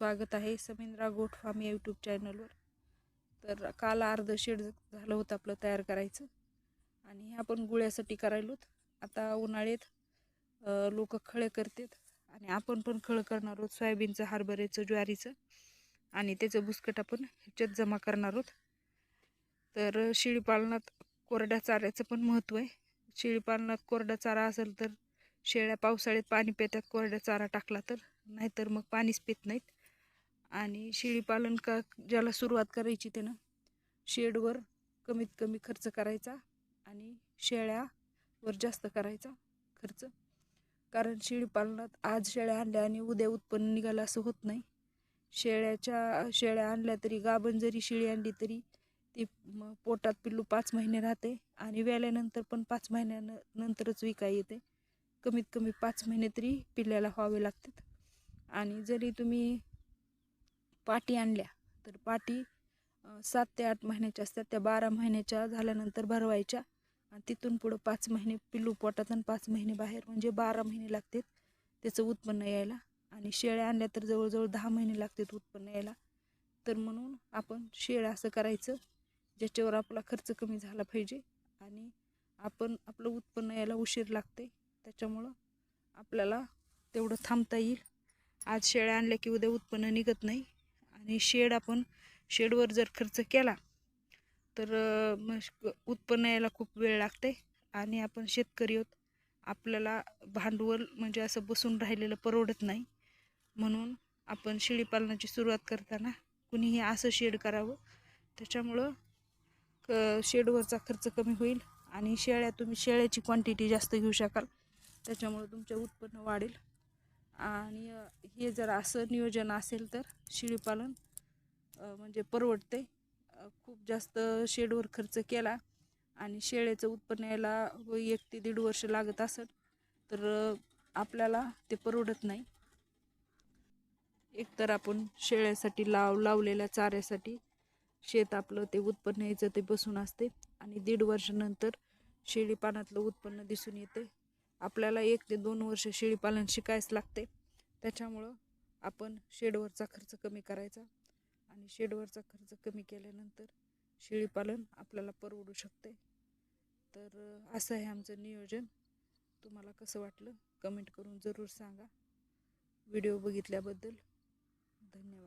स्वागत आहे समिंद्रा goat farm या यूट्यूब चॅनलवर तर काल अर्धं शेड झालं होतं आपलं तयार करायचं. आणि हे आपण गुळ्यासाठी करायलोत. आता उन्हाळ्यात लोक खळे करतात. आणि आपण पण खळ करणार आहोत. सोयाबीनचं हरभऱ्याचं ज्वारीचं. आणि त्याचं बुसकट आपण ह्याच्यात जमा करणार आहोत. तर शेळीपालनात कोरड्या चाऱ्याचं पण महत्त्व आहे. शेळीपालनात कोरडा चारा असेल तर शेळ्या पावसाळ्यात पाणी पितात. कोरड्या चारा टाकला तर. नाहीतर मग पाणीच पित नाहीत. आणि शेळीपालन का ज्याला सुरुवात करायची त्यानं शेडवर कमीत कमी खर्च करायचा आणि शेळ्यावर जास्त करायचा खर्च. कारण शेळीपालनात आज शेळ्या आणल्या आणि उद्या उत्पन्न निघालं असं होत नाही. शेळ्याच्या शेळ्या आणल्या तरी गाभण जरी शेळी आणली तरी ती पोटात पिल्लू पाच महिने राहते आणि व्याल्यानंतर पण पाच महिन्यानंतरच विकाय येते. कमीत कमी पाच महिने तरी पिल्ल्याला व्हावे लागतात. आणि जरी तुम्ही पाटी आणल्या. तर पाटी सात ते आठ महिन्याच्या असतात. त्या बारा महिन्याच्या झाल्यानंतर भरवायच्या. आणि तिथून पुढं पाच महिने पिल्लू पोटात आणि पाच महिने बाहेर. म्हणजे बारा महिने लागतात त्याचं उत्पन्न यायला. आणि शेळ्या आणल्या तर जवळजवळ दहा महिने लागतात उत्पन्न यायला. तर म्हणून आपण शेळ्या असं करायचं ज्याच्यावर आपला खर्च कमी झाला पाहिजे. आणि आपण आपलं उत्पन्न यायला उशीर लागते. त्याच्यामुळं आपल्याला तेवढं थांबता येईल. आज शेळ्या आणल्या की उद्या उत्पन्न निघत नाही. आणि शेड आपण शेडवर जर खर्च केला तर मग उत्पन्न यायला खूप वेळ लागते आणि आपण शेतकरी आहोत. आपल्याला भांडवल म्हणजे असं बसून राहिलेलं परवडत नाही. म्हणून आपण शेळीपालनाची सुरुवात करताना कुणीही असं शेड करावं. त्याच्यामुळं क शेडवरचा खर्च कमी होईल आणि शेळ्या तुम्ही शेळ्याची क्वांटिटी जास्त घेऊ शकाल. त्याच्यामुळं तुमचं उत्पन्न वाढेल. आणि हे जर असं नियोजन असेल तर शेळीपालन म्हणजे परवडते. खूप जास्त शेडवर खर्च केला आणि शेळ्याचं उत्पन्न यायला एक ते दीड वर्ष लागत असेल तर आपल्याला ते परवडत नाही. एकतर आपण शेळ्यासाठी लाव लावलेल्या चाऱ्यासाठी शेत आपलं ते उत्पन्न यायचं ते बसून असते आणि दीड वर्षानंतर शेळीपानातलं उत्पन्न दिसून येते. आपल्याला एक ते दोन वर्ष शेळीपालन शिकायच लागते. त्याच्यामुळं आपण शेडवरचा खर्च कमी करायचा आणि शेडवरचा खर्च कमी केल्यानंतर शेळीपालन आपल्याला परवडू शकते. तर असं आहे आमचं नियोजन. तुम्हाला कसं वाटलं? कमेंट करून जरूर सांगा. व्हिडिओ बघितल्याबद्दल धन्यवाद.